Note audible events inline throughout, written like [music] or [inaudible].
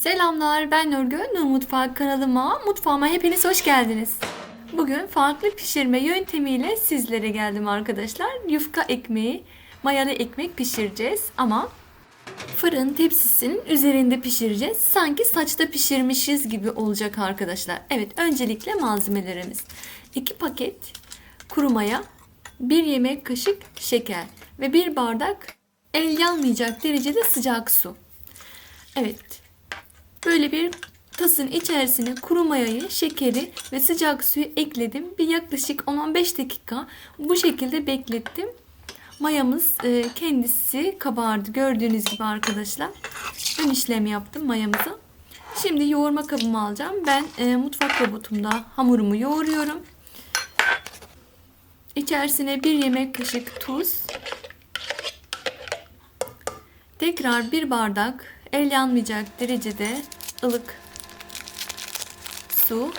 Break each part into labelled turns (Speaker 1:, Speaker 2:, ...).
Speaker 1: Selamlar ben Nurgül. Nur Mutfağı kanalıma, mutfağıma hepiniz hoş geldiniz. Bugün farklı pişirme yöntemiyle sizlere geldim arkadaşlar. Yufka ekmeği, mayalı ekmek pişireceğiz ama fırın tepsisinin üzerinde pişireceğiz. Sanki saçta pişirmişiz gibi olacak arkadaşlar. Evet öncelikle malzemelerimiz. 2 paket kuru maya, 1 yemek kaşık şeker ve 1 bardak el yanmayacak derecede sıcak su. Evet Böyle bir tasın içerisine kuru mayayı, şekeri ve sıcak suyu ekledim. Bir yaklaşık 10-15 dakika bu şekilde beklettim. Mayamız e, kendisi kabardı. Gördüğünüz gibi arkadaşlar. Ön işlem yaptım mayamıza. Şimdi yoğurma kabımı alacağım. Ben e, mutfak robotumda hamurumu yoğuruyorum. İçerisine bir yemek kaşık tuz. Tekrar bir bardak el yanmayacak derecede ılık su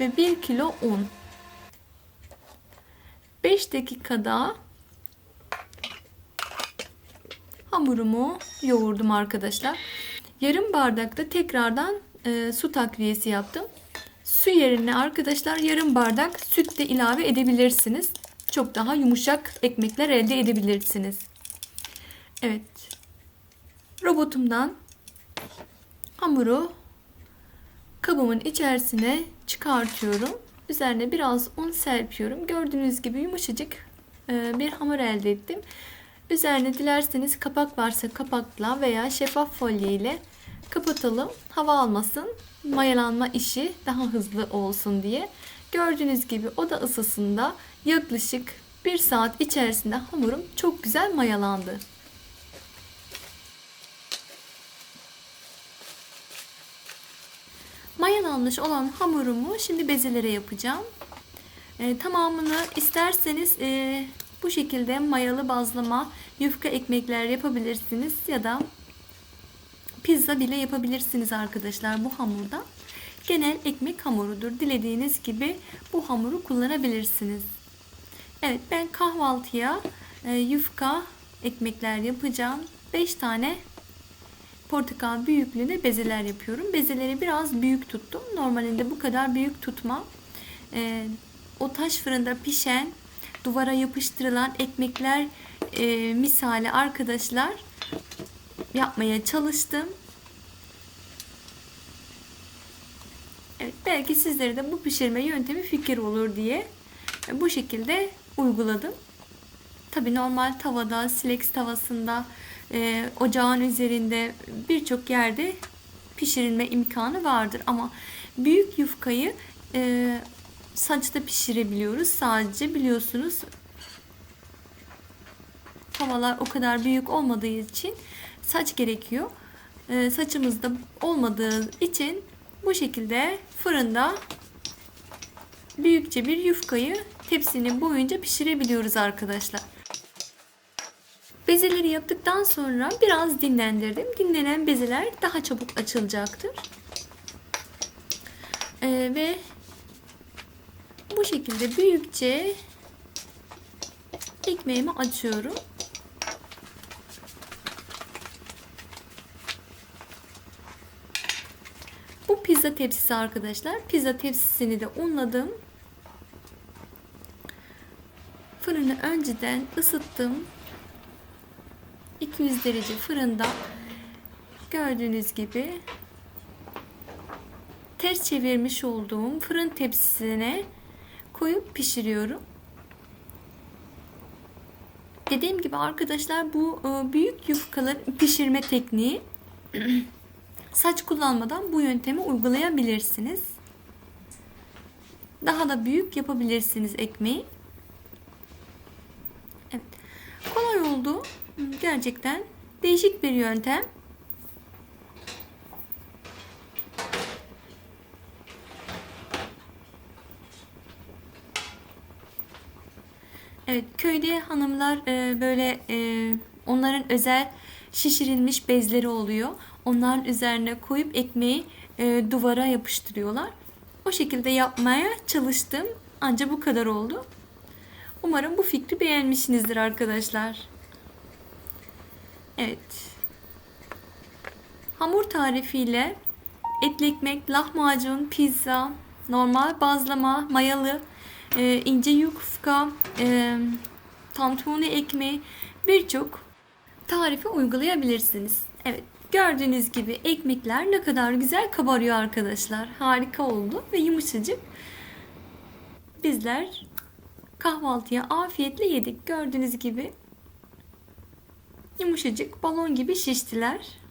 Speaker 1: ve 1 kilo un. 5 dakikada hamurumu yoğurdum arkadaşlar. Yarım bardakta tekrardan e, su takviyesi yaptım. Su yerine arkadaşlar yarım bardak süt de ilave edebilirsiniz. Çok daha yumuşak ekmekler elde edebilirsiniz. Evet. Robotumdan hamuru kabımın içerisine çıkartıyorum. Üzerine biraz un serpiyorum. Gördüğünüz gibi yumuşacık e, bir hamur elde ettim. Üzerine dilerseniz kapak varsa kapakla veya şeffaf folye ile kapatalım. Hava almasın. Mayalanma işi daha hızlı olsun diye. Gördüğünüz gibi oda ısısında yaklaşık 1 saat içerisinde hamurum çok güzel mayalandı. Mayalanmış olan hamurumu şimdi bezelere yapacağım. E, tamamını isterseniz e, bu şekilde mayalı bazlama yufka ekmekler yapabilirsiniz ya da pizza bile yapabilirsiniz arkadaşlar bu hamurda. Genel ekmek hamurudur. Dilediğiniz gibi bu hamuru kullanabilirsiniz. Evet ben kahvaltıya e, yufka ekmekler yapacağım. 5 tane portakal büyüklüğünde bezeler yapıyorum. Bezeleri biraz büyük tuttum. Normalinde bu kadar büyük tutmam. Ee, o taş fırında pişen, duvara yapıştırılan ekmekler e, misali arkadaşlar yapmaya çalıştım. Evet, belki sizlere de bu pişirme yöntemi fikir olur diye bu şekilde uyguladım. Tabi normal tavada, silex tavasında e, ocağın üzerinde birçok yerde pişirilme imkanı vardır. Ama büyük yufkayı e, saçta pişirebiliyoruz. Sadece biliyorsunuz tavalar o kadar büyük olmadığı için saç gerekiyor. E, saçımızda olmadığı için bu şekilde fırında büyükçe bir yufkayı tepsinin boyunca pişirebiliyoruz arkadaşlar. Bezeleri yaptıktan sonra biraz dinlendirdim. Dinlenen bezeler daha çabuk açılacaktır. Ee, ve bu şekilde büyükçe ekmeğimi açıyorum. Bu pizza tepsisi arkadaşlar. Pizza tepsisini de unladım. Fırını önceden ısıttım. 200 derece fırında gördüğünüz gibi ters çevirmiş olduğum fırın tepsisine koyup pişiriyorum. Dediğim gibi arkadaşlar bu e, büyük yufkaların pişirme tekniği [clears throat] saç kullanmadan bu yöntemi uygulayabilirsiniz. Daha da büyük yapabilirsiniz ekmeği. Evet. Kolay oldu. Gerçekten değişik bir yöntem. Evet, köyde hanımlar e, böyle e, onların özel şişirilmiş bezleri oluyor. Onların üzerine koyup ekmeği e, duvara yapıştırıyorlar. O şekilde yapmaya çalıştım. Ancak bu kadar oldu. Umarım bu fikri beğenmişsinizdir arkadaşlar. Evet. Hamur tarifiyle etli ekmek, lahmacun, pizza, normal bazlama, mayalı, e, ince yufka, e, tantuni ekmeği birçok tarifi uygulayabilirsiniz. Evet gördüğünüz gibi ekmekler ne kadar güzel kabarıyor arkadaşlar. Harika oldu ve yumuşacık. Bizler kahvaltıya afiyetle yedik. Gördüğünüz gibi yumuşacık balon gibi şiştiler.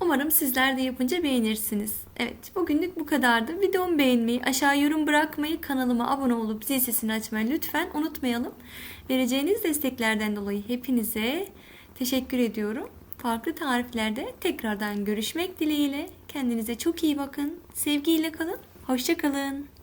Speaker 1: Umarım sizler de yapınca beğenirsiniz. Evet bugünlük bu kadardı. Videomu beğenmeyi, aşağı yorum bırakmayı, kanalıma abone olup zil sesini açmayı lütfen unutmayalım. Vereceğiniz desteklerden dolayı hepinize teşekkür ediyorum. Farklı tariflerde tekrardan görüşmek dileğiyle. Kendinize çok iyi bakın. Sevgiyle kalın. Hoşçakalın.